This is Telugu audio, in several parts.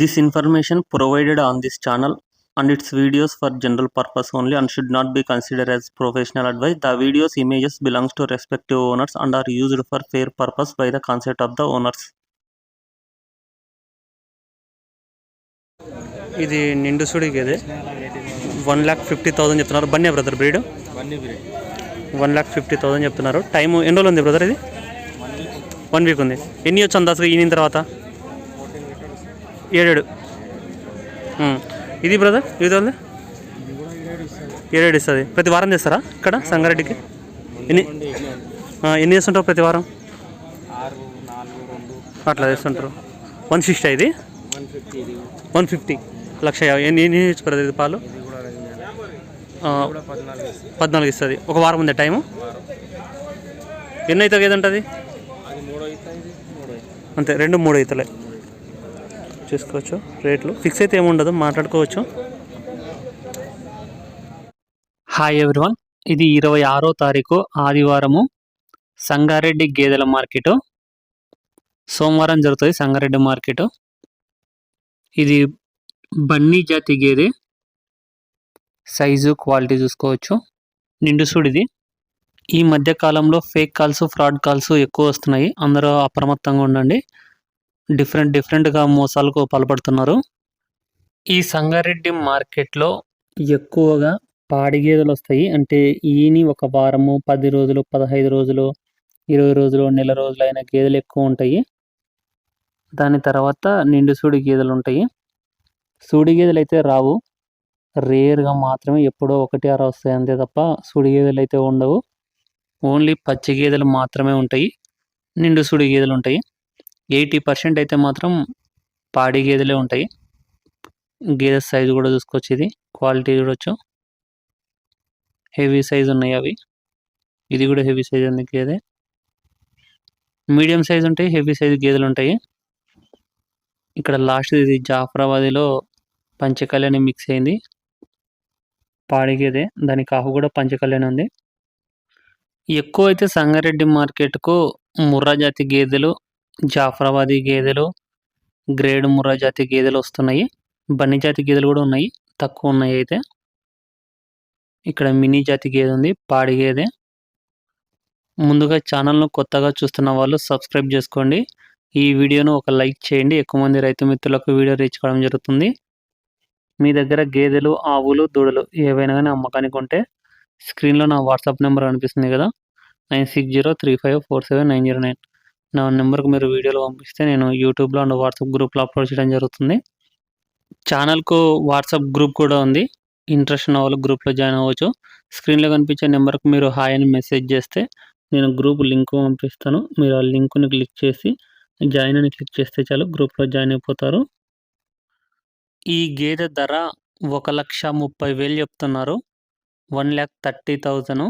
This information provided on this channel and its videos for general purpose only and should not be consider as professional advice the videos images belongs to respective owners and are used for fair purpose by the concept of the owners ఇది నిండు సుడి గదే వన్ ల్యాక్ ఫిఫ్టీ థౌసండ్ చెప్తున్నారు. బన్నే brother breed? One lakh fifty thousand చెప్తున్నారు. టైము ఎన్ని రోజులు ఉంది బ్రదర్ ఇది? వన్ వీక్ ఉంది. ఎన్ని వచ్చి దాసరి ఈయన తర్వాత? ఏడేడు. ఇది బ్రదర్ ఇది ఉంది? ఏడేడు ఇస్తుంది. ప్రతి వారం చేస్తారా ఇక్కడ సంగారెడ్డికి? ఎన్ని ఎన్ని చేస్తుంటారు ప్రతి వారం? అట్లా చేస్తుంటారు. వన్ సిక్స్టీ ఇది వన్ ఫిఫ్టీ ఇది? One fifty. లక్ష యాభై. ఎన్ని ఎన్ని ఇచ్చు బ్రదర్ ఇది పాలు పద్నాలుగు ఇస్తుంది. ఒక వారం ఉంది టైము? ఎన్ని అవుతుంది ఏదంటది? అంతే రెండు మూడు అవుతలే చేసుకోవచ్చు రేట్లు. ఫిక్స్ అయితే ఏముండదు మాట్లాడుకోవచ్చు. హాయ్ ఎవ్రీవన్ ఇది ఇరవై ఆరో తారీఖు ఆదివారము సంగారెడ్డి గేదెల మార్కెట్. సోమవారం జరుగుతుంది సంగారెడ్డి మార్కెట్. ఇది బన్నీ జాతి గేదె. సైజు క్వాలిటీ చూసుకోవచ్చు. నిండుసుడిది ఈ మధ్య కాలంలో ఫేక్ కాల్స్ ఫ్రాడ్ కాల్స్ ఎక్కువ వస్తున్నాయి. అందరూ అప్రమత్తంగా ఉండండి. డిఫరెంట్ డిఫరెంట్గా మోసాలకు పాల్పడుతున్నారు. ఈ సంగారెడ్డి మార్కెట్లో ఎక్కువగా పాడి గేదెలు వస్తాయి. అంటే ఈని ఒక వారము పది రోజులు పదహైదు రోజులు ఇరవై రోజులు నెల రోజులు అయిన గేదెలు ఎక్కువ ఉంటాయి. దాని తర్వాత నిండు సూడి గేదెలు ఉంటాయి. సూడి గేదెలు అయితే రావు. రేర్గా మాత్రమే ఎప్పుడో ఒకటి అర వస్తాయి అంతే తప్ప సుడి గేదెలు అయితే ఉండవు. ఓన్లీ పచ్చి గేదెలు మాత్రమే ఉంటాయి. నిండు సుడి గేదెలు ఉంటాయి. ఎయిటీ పర్సెంట్ అయితే మాత్రం పాడి గేదెలే ఉంటాయి. గేదె సైజు కూడా చూసుకోవచ్చు ఇది క్వాలిటీ చూడొచ్చు. హెవీ సైజ్ ఉన్నాయి అవి. ఇది కూడా హెవీ సైజ్ ఉంది గేదె. మీడియం సైజ్ ఉంటాయి హెవీ సైజ్ గేదెలు ఉంటాయి. ఇక్కడ లాస్ట్ ఇది జాఫరాబాదీలో పంచకళ్యాణి మిక్స్ అయింది. పాడి గేదె. దాని కాపు కూడా పంచకళ్యాణి ఉంది. ఎక్కువ అయితే సంగారెడ్డి మార్కెట్కు ముర్రా జాతి గేదెలు జాఫరాబాదీ గేదెలు గ్రేడ్ ముర్రా జాతి గేదెలు వస్తున్నాయి. బన్నీ జాతి గేదెలు కూడా ఉన్నాయి. తక్కువ ఉన్నాయి అయితే. ఇక్కడ మినీ జాతి గేదె ఉంది. పాడి గేదె. ముందుగా ఛానల్ను కొత్తగా చూస్తున్న వాళ్ళు సబ్స్క్రైబ్ చేసుకోండి. ఈ వీడియోను ఒక లైక్ చేయండి. ఎక్కువ మంది రైతు మిత్రులకు వీడియో రీచ్ కావడం జరుగుతుంది. మీ దగ్గర గేదెలు ఆవులు దూడలు ఏవైనా కానీ అమ్మకానికి ఉంటే స్క్రీన్లో నా వాట్సాప్ నెంబర్ అనిపిస్తుంది కదా. Nine six zero three five four seven nine zero nine. నా నెంబర్కి మీరు వీడియోలు పంపిస్తే నేను యూట్యూబ్లో అండ్ వాట్సాప్ గ్రూప్లో అప్లోడ్ చేయడం జరుగుతుంది. ఛానల్కు వాట్సాప్ గ్రూప్ కూడా ఉంది. ఇంట్రెస్ట్ ఉన్న వాళ్ళు గ్రూప్లో జాయిన్ అవ్వచ్చు. స్క్రీన్లో కనిపించే నెంబర్కి మీరు హాయ్ అని మెసేజ్ చేస్తే నేను గ్రూప్ లింక్ పంపిస్తాను. మీరు ఆ లింక్ని క్లిక్ చేసి జాయిన్ అని క్లిక్ చేస్తే చాలు గ్రూప్లో జాయిన్ అయిపోతారు. ఈ గేదె ధర ఒక లక్ష ముప్పై వేలు చెప్తున్నారు. One lakh thirty thousand.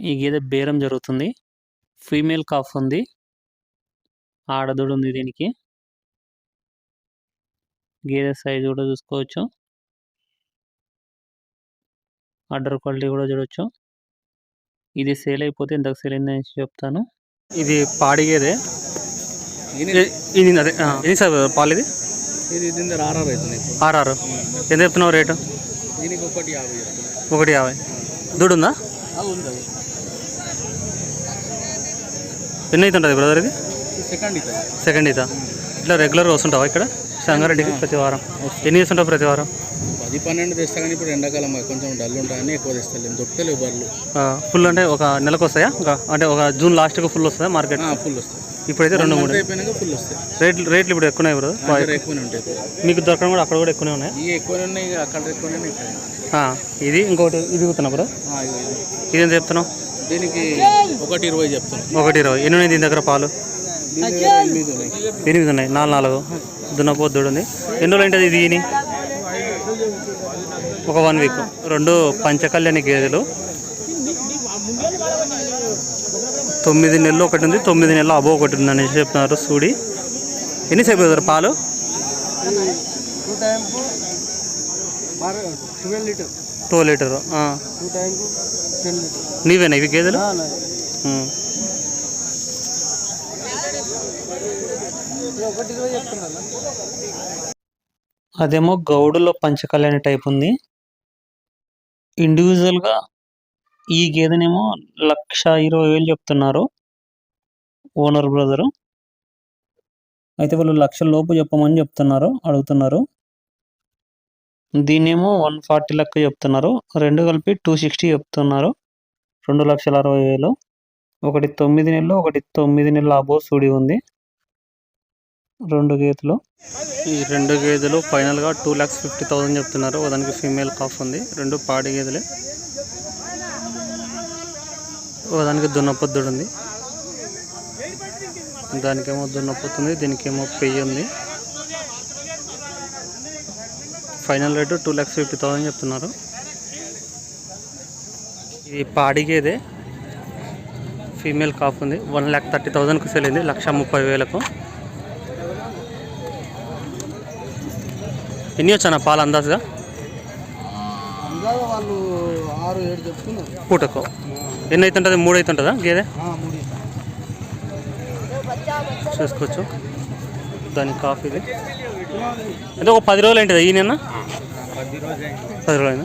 ఈ గేదె బేరం జరుగుతుంది. ఫీమేల్ కాఫ్ ఉంది. ఆడదుడు ఉంది దీనికి. గేదె సైజ్ కూడా చూసుకోవచ్చు. ఆర్డర్ క్వాలిటీ కూడా చూడొచ్చు. ఇది సేల్ అయిపోతే ఇంతకు సేల్ అయిందని చెప్తాను. ఇది పాడి గేదె. ఇది అదే ఇది సార్ పాలు ఇది? ఆర్ఆర్ అవుతుంది ఇప్పుడు. ఆర్ఆర్. ఎంత చెప్తున్నావు రేటు? దీనికి ఒకటి యాభై ఒకటి యాభై. అది. ఎన్ని అవుతుంటుంది బ్రదర్ ఇది? సెకండ్ ఇది సెకండ్ ఇదా ఇట్లా రెగ్యులర్గా వస్తుంటావా ఇక్కడ? సంగారెడ్డికి ప్రతి వారం. ఎన్ని చేస్తుంటావు ప్రతి వారం? పది పన్నెండు తెస్తా కానీ ఇప్పుడు ఎండాకాలం కొంచెం డల్ ఉంటాయని ఎక్కువ తెస్తలేము దొరుకుతలేవు బర్రెలు ఫుల్ అంటే ఒక నెలకు వస్తాయా? ఒక అంటే ఒక జూన్ లాస్ట్కి ఫుల్ వస్తుందా మార్కెట్? ఫుల్ వస్తాయి. ఇప్పుడైతే రెండు మూడు. ఫుల్ వస్తాయి. రేట్లు రేట్లు ఇప్పుడు ఎక్కువనే బ్రదర్? ఎక్కువనే ఉంటాయి. మీకు దొరకడం కూడా అక్కడ కూడా ఎక్కువనే ఉన్నాయి? ఎక్కువనే ఉన్నాయి అక్కడ ఎక్కువనే ఇది ఇంకొకటి ఇది బ్రో ఇగో ఇది. ఇది చెప్తున్నావు? దీనికి ఒకటి ఇరవై చెప్తాను ఒకటి ఇరవై. ఎన్ని ఉన్నాయి దీని దగ్గర పాలు? దీని ఎనిమిది ఉన్నాయి. ఎనిమిది ఉన్నాయి నాలుగు. నాలుగు దున్నపోతుడు ఉంది. ఎన్ని రోజులు ఉంటుంది ఇది ఈని? ఒక వన్ వీక్. రెండు పంచకళ్యాణి గేదెలు. తొమ్మిది నెలలు ఒకటి ఉంది. తొమ్మిది నెలలు అబో ఒకటి ఉంది అని చెప్తున్నారు సూడి. ఎన్నిసేపు అవుతారు పాలు? Two litre. నీవేనా ఇవి గేదెలు. అదేమో గౌడులో పంచకళ్యాణి టైప్ ఉంది. ఇండివిజువల్గా ఈ గేదెనేమో లక్ష ఇరవై వేలు చెప్తున్నారు. ఓనర్ బ్రదరు అయితే వాళ్ళు లక్ష లోపు చెప్పమని చెప్తున్నారు అడుగుతున్నారు. దీన్నేమో వన్ ఫార్టీ లెక్క చెప్తున్నారు. రెండు కలిపి టూ సిక్స్టీ చెప్తున్నారు. రెండు లక్షల అరవై వేలు. ఒకటి తొమ్మిది నెలలు ఒకటి తొమ్మిది నెలల అబో సుడి ఉంది. రెండు గేదెలు ఈ రెండు గేదెలు ఫైనల్గా టూ ల్యాక్స్ ఫిఫ్టీ థౌసండ్ చెప్తున్నారు. దానికి ఫీమేల్ కాఫ్ ఉంది. రెండు పాడి గేదెలే. దానికి దున్నపొద్దుడు ఉంది. దానికేమో దున్నపోతుంది. దీనికేమో పెయ్యి ఉంది. Final rate two lakhs fifty thousand చెప్తున్నారు. ఈ పాడి గేదె ఫీమేల్ కాఫ్ ఉంది. వన్ ల్యాక్ థర్టీ థౌసండ్కి సెల్ అయింది. లక్ష ముప్పై వేలకు. ఎన్ని వచ్చానా పాలు అందాజుగా? అందాక వాళ్ళు ఆరు ఏడు చెప్తున్నారు. పూటకు. ఎన్ని అవుతుంటుంది మూడు అవుతుంటుందా గేదె? చూసుకోవచ్చు. దాని కాఫీది అంటే ఒక పది రోజులు ఏంటిదా? ఈ నిన్న పది రోజు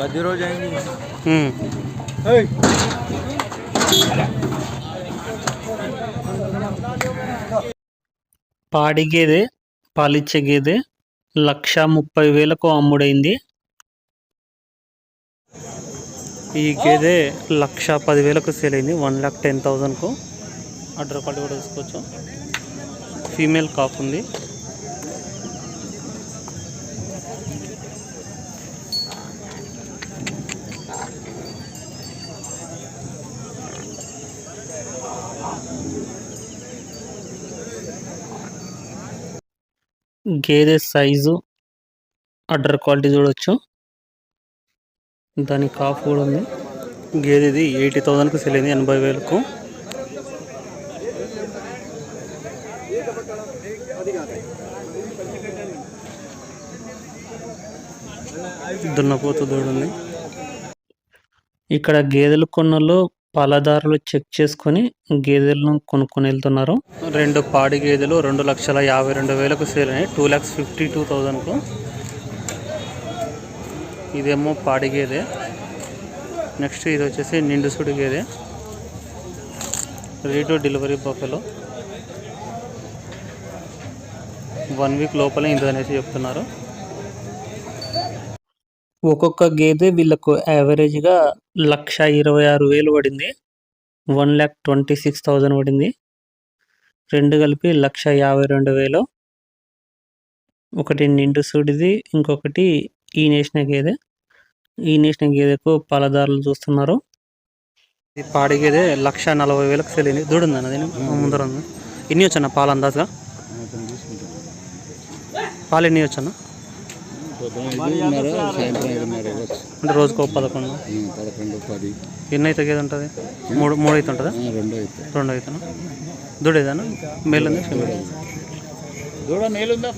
పది రోజు. పాడి గేదె పాలిచ్చే గేదె లక్ష ముప్పై వేలకు అమ్ముడైంది. ఈ గేదె లక్ష పదివేలకు సేల్ అయింది. వన్ ల్యాక్ టెన్ థౌజండ్కు. అడ్ర క్వాలిటీ కూడా తీసుకోవచ్చు. ఫీమేల్ కాఫ్ ఉంది. గేదె సైజు అడ్డర్ క్వాలిటీ చూడొచ్చు. దాని కాఫ్ కూడా ఉంది. గేదెది ఎయిటీ థౌజండ్కి సెల్ అయింది ఎనభై వేలకు. దున్నపోతు దూడుంది ఇక్కడ గేదెలు కొన్నోళ్ళు పాలదారులు చెక్ చేసుకొని గేదెలను కొనుక్కొని వెళ్తున్నారు. రెండు పాడి గేదెలు రెండు లక్షల యాభై రెండు వేలకు సేల్ అయినాయి టూ ల్యాక్స్ ఫిఫ్టీ టూ థౌజండ్కు ఇదేమో పాడి గేదె. నెక్స్ట్ ఇది వచ్చేసి నిండుసుడి గేదె. Rate delivery buffalo one week లోపలే ఇంత అనేసి చెప్తున్నారు. ఒక్కొక్క గేదె వీళ్ళకు యావరేజ్గా లక్ష ఇరవై ఆరు వేలు పడింది. One lakh twenty six thousand పడింది. రెండు కలిపి లక్ష యాభై రెండు వేలు. ఒకటి నిండు సూడిది ఇంకొకటి ఈ నేసిన గేదె ఈ నేసిన గేదెకు పాలదారులు చూస్తున్నారు? ఈ పాడి గేదె లక్ష నలభై వేలకు సెలింది దూడుందన్న దీని ముందర ఉంది. ఎన్ని వచ్చాను పాలు అందాజుగా? పాలు ఎన్ని వచ్చాను అంటే రోజుకు పదకొండు పదకొండు. పది ఎన్ని అయితే గేదె ఉంటుంది? మూడు మూడు అయితే ఉంటుందా? రెండు అవుతాయి రెండు అవుతాను దూడేదానా మేల్ ఉంది ఫీమేల్ దూడ నేలుందా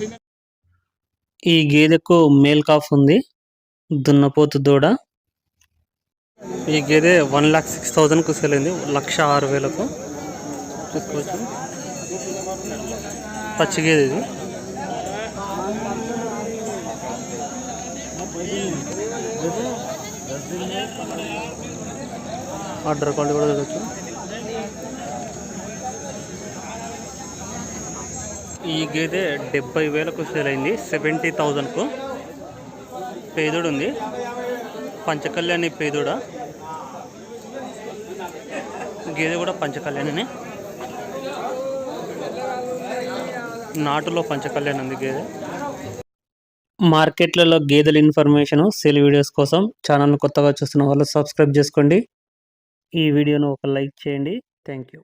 ఈ గేదెకు మేల్ కాఫ్ ఉంది. దున్నపోతు దూడ. ఈ గేదె వన్ ల్యాక్ సిక్స్ థౌజండ్కు సెల్ అయింది. లక్ష ఆరు వేలకు. చూసుకోవచ్చు. పచ్చి గేదె ఇది. ఆర్డర్ క్వాలిటీ కూడా చూడొచ్చు. ఈ గేదె డెబ్బై వేలకు సేల్ అయింది. సెవెంటీ థౌజండ్కు పేదోడు ఉంది. పంచకళ్యాణి పేదోడ. గేదె కూడా పంచకళ్యాణినే. నాటులో పంచకళ్యాణి ఉంది గేదె. మార్కెట్లలో గేదెల ఇన్ఫర్మేషన్ సేల్ వీడియోస్ కోసం ఛానల్ను కొత్తగా చూస్తున్న వాళ్ళు సబ్స్క్రైబ్ చేసుకోండి. ఈ వీడియోను ఒక లైక్ చేయండి. Thank you.